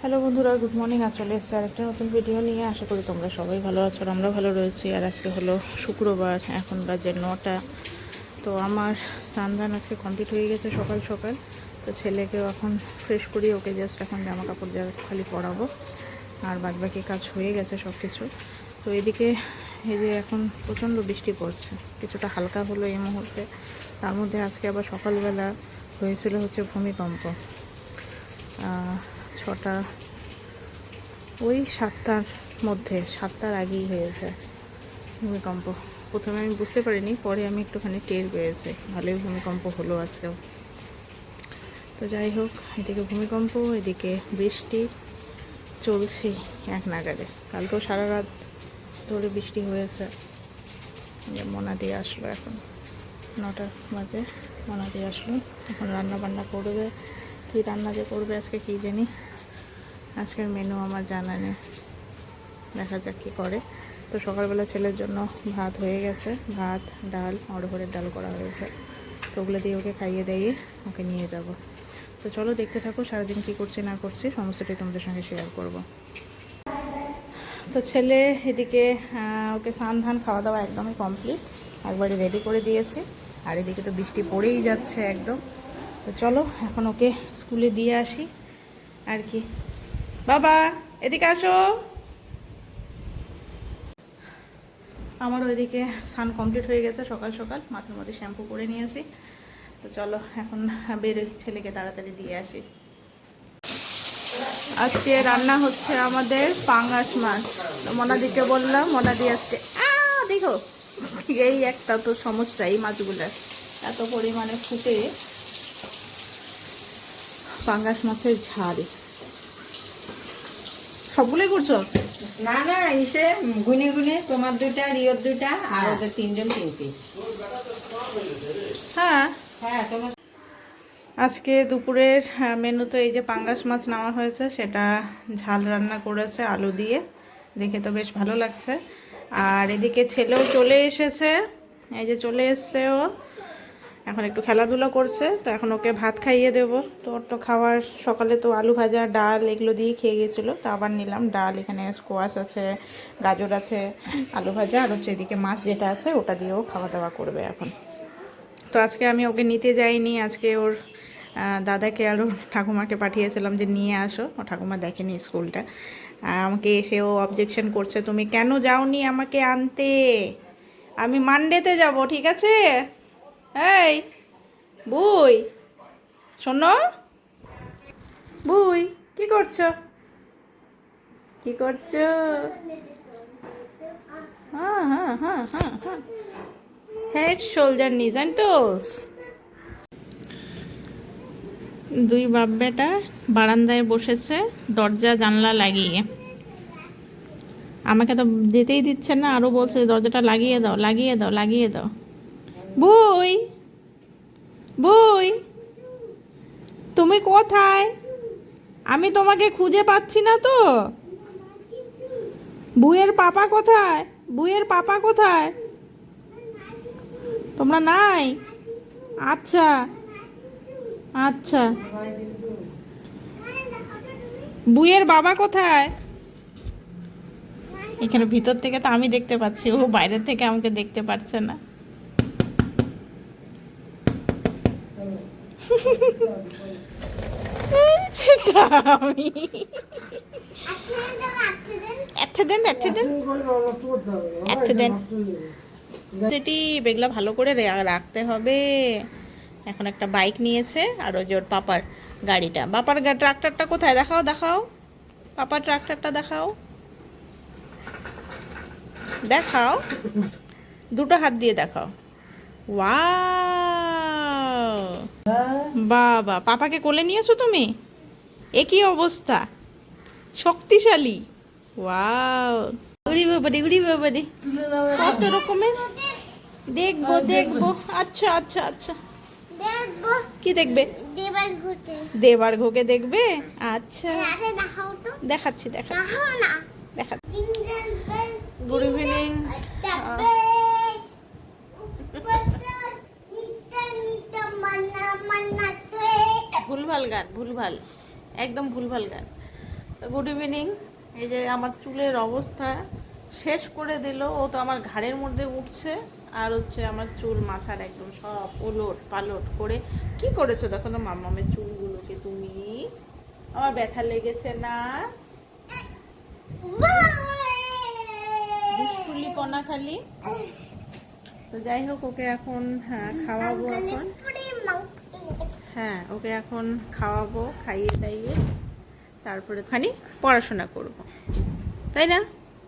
Hello বন্ধুরা good morning আজ চলে এসেছে আরেকটা নতুন ভিডিও নিয়ে। আশা করি তোমরা সবাই ভালো আছো আর আমরা ভালো রয়েছি। আর আজকে হলো শুক্রবার, এখন বাজে নটা। তো আমার সানদান আজকে কমপ্লিট হয়ে গেছে সকাল সকাল। তো ছেলেকেও এখন ফ্রেশ করি ওকে জাস্ট এখন জামা কাপড় যা খালি পরাবো। আর বাদ বাকি কাজ হয়ে গেছে সব কিছু তো এদিকে এই যে এখন প্রচণ্ড বৃষ্টি পড়ছে। কিছুটা হালকা হলো এই মুহূর্তে। তার মধ্যে আজকে আবার সকালবেলা হয়েছিল হচ্ছে ভূমিকম্প। ছটা। ওই সাতটার মধ্যে, সাতটার আগেই হয়েছে ভূমিকম্প। প্রথমে আমি বুঝতে পারিনি, পরে আমি একটুখানি টের পেয়েছি ভালোই ভূমিকম্প হলো আজকেও। তো যাই হোক, এদিকে ভূমিকম্প, এদিকে বৃষ্টি চলছে এক নাগারে কালকেও সারা রাত ধরে বৃষ্টি হয়েছে। যে মোনা দিয়ে আসলো এখন। নটার বাজে, মোনা দিয়ে আসলো। এখন রান্না বান্না করবে। কী রান্না যে করবে আজকে কী জানি? আজকের মেনু আমার জানা নেই। দেখা যাক কী করে। তো সকালবেলা ছেলের জন্য ভাত হয়ে গেছে। ভাত, ডাল, অড়হরের ডাল করা হয়েছে। তো ওগুলো দিয়ে ওকে খাইয়ে দিয়ে ওকে নিয়ে যাব। তো চলো দেখতে থাকো সারাদিন কী করছি না করছি, সমস্তটাই তোমাদের সঙ্গে শেয়ার করব। তো ছেলে এদিকে ওকে সান ধান খাওয়া দাওয়া একদমই কমপ্লিট একবারে রেডি করে দিয়েছি। আর এদিকে তো বৃষ্টি পড়েই যাচ্ছে একদম। তো চলো, এখন ওকে স্কুলে দিয়ে আসি। আর কি। বাবা, এদিকে আসো। আমার ওইদিকে স্নান কমপ্লিট হয়ে গেছে সকাল সকাল। মাথার মধ্যে শ্যাম্পু করে নিয়েছি। তো চলো, এখন বেরোই ছেলেকে তাড়াতাড়ি দিয়ে আসি। আজকে রান্না হচ্ছে আমাদের পাঙ্গাস মাছ। মনাদিকে বললাম, মনাদি আজকে দেখো, এই একটা তো সমস্যা এই মাছগুলো এত পরিমাণে ফুটে পাঙ্গাস মাছের ঝাল। সবগুলোই করছ? না না এসে গুনে গুনে তোমার দুইটা রিওর দুইটা আর ওদের তিনজন তিন পিস হ্যাঁ। হ্যাঁ তোমার আজকে দুপুরের মেনু তো এই যে পাঙ্গাস মাছ নেওয়া হয়েছে সেটা ঝাল রান্না করেছে আলু দিয়ে। দেখে তো বেশ ভালো লাগছে। আর এদিকে ছেলেও চলে এসেছে। এই যে চলে এসছে ও। এখন একটু খেলাধুলা করছে, তো এখন ওকে ভাত খাইয়ে দেব। তো ওর তো খাওয়ার, সকালে তো আলু ভাজা, ডাল এগুলো দিয়ে খেয়ে গেছিল, তো আবার নিলাম ডাল। এখানে স্কোয়াশ আছে, গাজর আছে, আলু ভাজা, আর হচ্ছে এদিকে মাছ যেটা আছে ওটা দিয়েও খাওয়া দাওয়া করবে এখন। তো আজকে আমি ওকে নিতে যাইনি, আজকে ওর দাদাকে আর ঠাকুমাকে পাঠিয়েছিলাম যে নিয়ে আসো। ও ঠাকুমা দেখেনি স্কুলটা। আমাকে এসে ও অবজেকশন করছে, তুমি কেন যাওনি আমাকে আনতে? আমি মানডেতে যাব, ঠিক আছে? এই, বুই। শোনো। বুই, কি করছ? কি করছ? হ্যাঁ হ্যাঁ হ্যাঁ হ্যাঁ হ্যাঁ। হেড শোল্ডার নিজ অ্যান্ড দুই বাপ বেটা বারান্দায় বসেছে, দরজা, জানলা লাগিয়ে। আমাকে তো যেতেই দিচ্ছে না আরও বলছে, দরজাটা লাগিয়ে দাও লাগিয়ে দাও লাগিয়ে দাও। বই বই, তুমি কোথায়? আমি তোমাকে খুঁজে পাচ্ছি না তো। বুয়ের পাপা কোথায়? বুয়ের পাপা কোথায়? তোমরা নাই? আচ্ছা আচ্ছা। বুয়ের বাবা কোথায়? এখানে ভিতর থেকে তো আমি দেখতে পাচ্ছি, ও বাইরের থেকে আমাকে দেখতে পারছে না এই সেটা আমি একটা দেন একটা দেন একটা দেন যেটি বেগলা ভালো করে রাখতে হবে। এখন একটা বাইক নিয়েছে, আর ওই যে ওর পাপার গাড়িটা। বাপার ট্রাক্টরটা কোথায়? দেখাও দেখাও। পাপার ট্রাক্টরটা দেখাও। দেখাও। দুটো হাত দিয়ে দেখাও। ওয়াও বাবা পাপাকে কোলে নিয়েছো তুমি? এ কি অবস্থা? শক্তিশালী। ওয়াও। উড়ি বাবারে উড়ি বাবারে। কত রকমের? দেখব দেখব। আচ্ছা আচ্ছা আচ্ছা। কি দেখবে? দেবার ঘোকে দেখবে? আচ্ছা। দেখাচ্ছি দেখা দেখাও না। দেখা জিঞ্জার বেল গুড ইভিনিং একটা বেল উপরটা নিটা নিটা মান্না মান্না তে ভুলভাল গান ভুলভাল একদম ভুলভাল গান। গুড ইভিনিং এই যে আমার চুলের অবস্থা শেষ করে দিল ও তো আমার ঘাড়ের মধ্যে উঠছে আর হচ্ছে আমার চুল মাথার একদম সব ওলট পালট করে কি করেছ? দেখো তো মামামের চুলগুলোকে তুমি। আমার ব্যথা লেগেছে না? দুষ্কুলি খালি। তো যাই হোক ওকে এখন হ্যাঁ খাওয়াবো এখন। হ্যাঁ ওকে এখন খাওয়াবো খাইয়ে দাইয়ে তারপরে খানি পড়াশোনা করব। তাই না?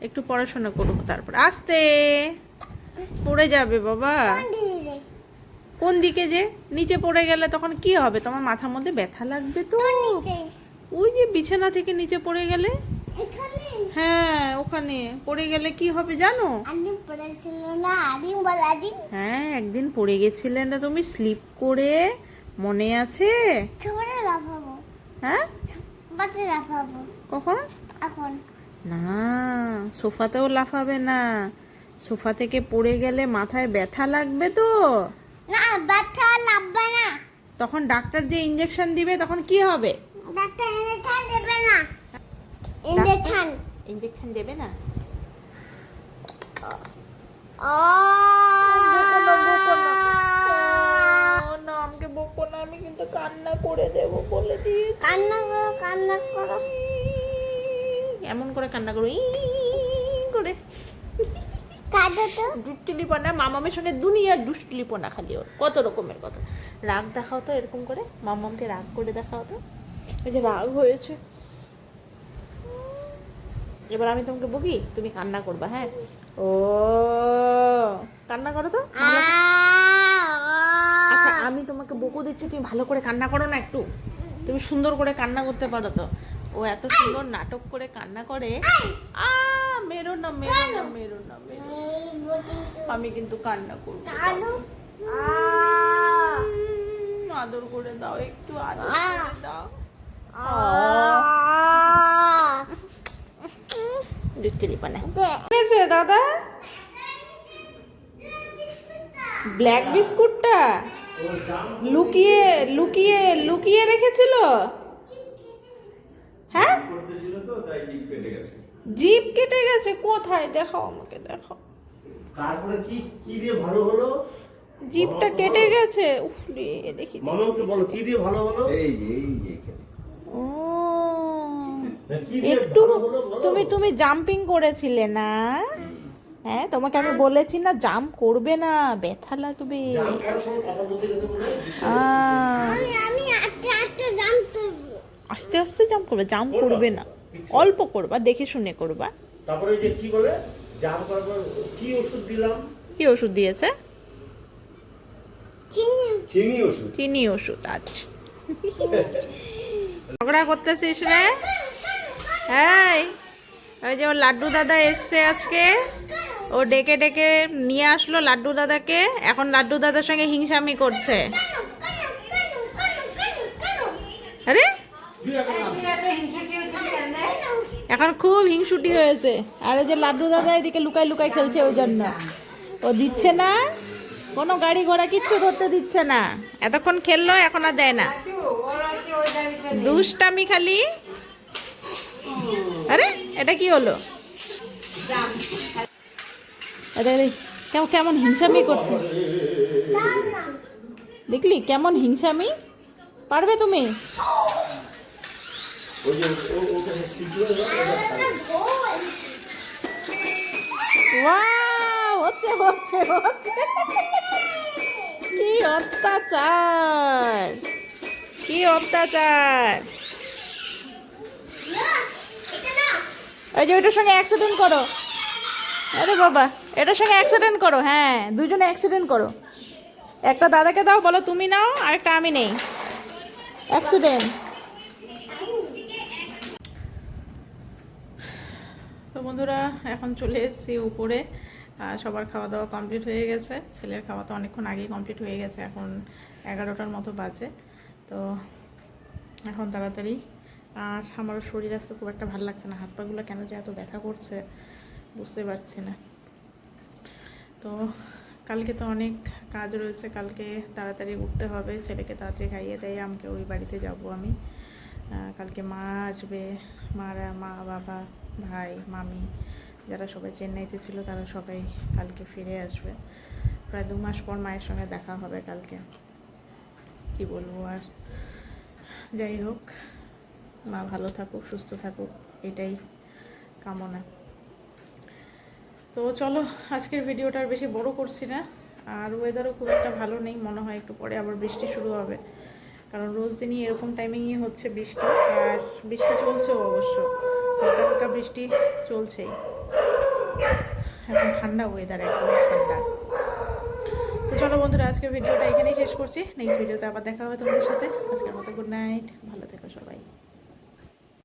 একটু পড়াশোনা করব তারপরে। আস্তে! পড়ে যাবে বাবা। কোন দিকে যে? নিচে পড়ে গেলে তখন কি হবে? তোমার মাথার মধ্যে ব্যথা লাগবে তো। ওই যে বিছানা থেকে নিচে পড়ে গেলে? হ্যাঁ ওখানে। পড়ে গেলে কি হবে জানো? হ্যাঁ একদিন পড়ে গেছিলে না তুমি? স্লিপ করে মনে আছে? লাফাবো। হ্যাঁ? বাতে লাফাবো। কখন? এখন। না সোফাতেও লাফাবে না। সোফা থেকে পড়ে গেলে মাথায় ব্যথা লাগবে তো? না ব্যথা লাভবে না। তখন ডাক্তার যে ইঞ্জেকশন দিবে তখন কি হবে? ডাক্তার ইঞ্জেকশন দেবে না। ইঞ্জেকশন ইঞ্জেকশন দেবে না? ও না আমাকে বকো না আমি কিন্তু কান্না করে দেব বলে দিয়ে কান্না করো কান্না করো। এমন করে কান্না করো ই করে। কাঁদো তো। দুষ্টুলিপনা মামামের সঙ্গে দুনিয়ার দুষ্টুলিপনা খালি ওর কত রকমের কথা। রাগ দেখাও তো এরকম করে মামামকে রাগ করে দেখাও তো। এই যে রাগ হয়েছে। এবার আমি তোমাকে বকি তুমি কান্না করবা হ্যাঁ? ও কান্না করো তো। আচ্ছা আমি তোমাকে বকু দিচ্ছি তুমি ভালো করে কান্না করো না একটু। তুমি সুন্দর করে কান্না করতে পারো তো। ও এত সুন্দর নাটক করে কান্না করে। আ মেরো না মেরো না মেরো না মেরো আমি কিন্তু কান্না করব। আদর করে দাও একটু আদর করে দাও। দাদা? ব্ল্যাক বিস্কুটটা? লুকিয়ে লুকিয়ে লুকিয়ে রেখেছিল? হ্যাঁ? করতেছিল তো তাই জিভ কেটে গেছে জিপ কেটে গেছে কোথায়? দেখাও আমাকে দেখাও। তারপরে কি কি দিয়ে ভালো হলো? জিপটা কেটে গেছে? উফ রে দেখি মামাকে বলো কি দিয়ে ভালো হলো? এই যে এই যে ও। একটু ভালো হলো বলো? তুমি তুমি জাম্পিং করেছিলে না? হ্যাঁ তোমাকে আমি বলেছি না জাম করবে না ব্যথা লাগবে। জাম আস্তে আস্তে জানতে আস্তে আস্তে জাম্প করবে জাম করবে না। অল্প করবা দেখে শুনে করবা। তারপরে যে কি বলে? জাম করার পর কি ওষুধ দিলাম? কি ওষুধ দিয়েছে? চিনি। চিনি ওষুধ। চিনি ওষুধ আচ্ছা। ঝগড়া করতেছিস রে? এই ওই যে ওর লাড্ডু দাদা এসছে আজকে। ও ডেকে ডেকে নিয়ে আসলো লাড্ডু দাদাকে। এখন লাড্ডু দাদার সঙ্গে হিংসামি করছে। আরে? এখন খুব হিংসুটি হয়েছে। আর এই যে লাড্ডু দাদা এদিকে লুকাই লুকাই খেলছে ওই জন্য। ও দিচ্ছে না। কোনো গাড়ি ঘোড়া কিচ্ছু ধরতে দিচ্ছে না। এতক্ষণ খেললো, এখন আর দেয় না। দুষ্টামি খালি। আরে, এটা কি হলো? কেমন কেমন হিংসামি করছে? দেখলি, কেমন হিংসামি? পারবে তুমি? হচ্ছে হচ্ছে হচ্ছে। কি অত্যাচার কি অত্যাচার। ওই যে ওইটার সঙ্গে অ্যাক্সিডেন্ট করো। আরে বাবা। এটার সঙ্গে অ্যাক্সিডেন্ট করো হ্যাঁ দুজনে অ্যাক্সিডেন্ট করো। একটা দাদাকে দাও, বলো, তুমি নাও আর একটা আমি নেই। অ্যাক্সিডেন্ট তো বন্ধুরা, এখন চলে এসেছি উপরে। সবার খাওয়া দাওয়া কমপ্লিট হয়ে গেছে। ছেলের খাওয়া তো অনেকক্ষণ আগেই কমপ্লিট হয়ে গেছে, এখন এগারোটার মতো বাজে। তো এখন তাড়াতাড়ি। আর আমারও শরীর আজকে খুব একটা ভালো লাগছে না হাত পাগুলো কেন যে এত ব্যথা করছে, বুঝতে পারছি না। তো কালকে তো অনেক কাজ রয়েছে, কালকে তাড়াতাড়ি উঠতে হবে, ছেলেকে তাড়াতাড়ি খাইয়ে দেয়, আমাকে ওই বাড়িতে যাব আমি। কালকে মা আসবে, মারা মা, বাবা, ভাই, মামি, যারা সবাই চেন্নাইতে ছিল তারা সবাই কালকে ফিরে আসবে। প্রায় দু মাস পর মায়ের সঙ্গে দেখা হবে কালকে। কি বলব আর? যাই হোক, মা ভালো থাকুক, সুস্থ থাকুক, এটাই কামনা। তো চলো, আজকের ভিডিওটা আর বেশি বড় করছি না। আর ওয়েদারও খুব একটা ভালো নেই, মনে হয় একটু পরে আবার বৃষ্টি শুরু হবে। কারণ রোজ দিনই এরকম টাইমিংই হচ্ছে বৃষ্টি, আর বৃষ্টি চলছেও অবশ্য। হালকা হালকা বৃষ্টি চলছেই। এখন ঠান্ডা ওয়েদার একদম ঠান্ডা। তো চলো বন্ধুরা, আজকের ভিডিওটা এখানেই শেষ করছি। নেক্সট ভিডিওতে আবার দেখা হবে তোমাদের সাথে। আজকের মতো গুড নাইট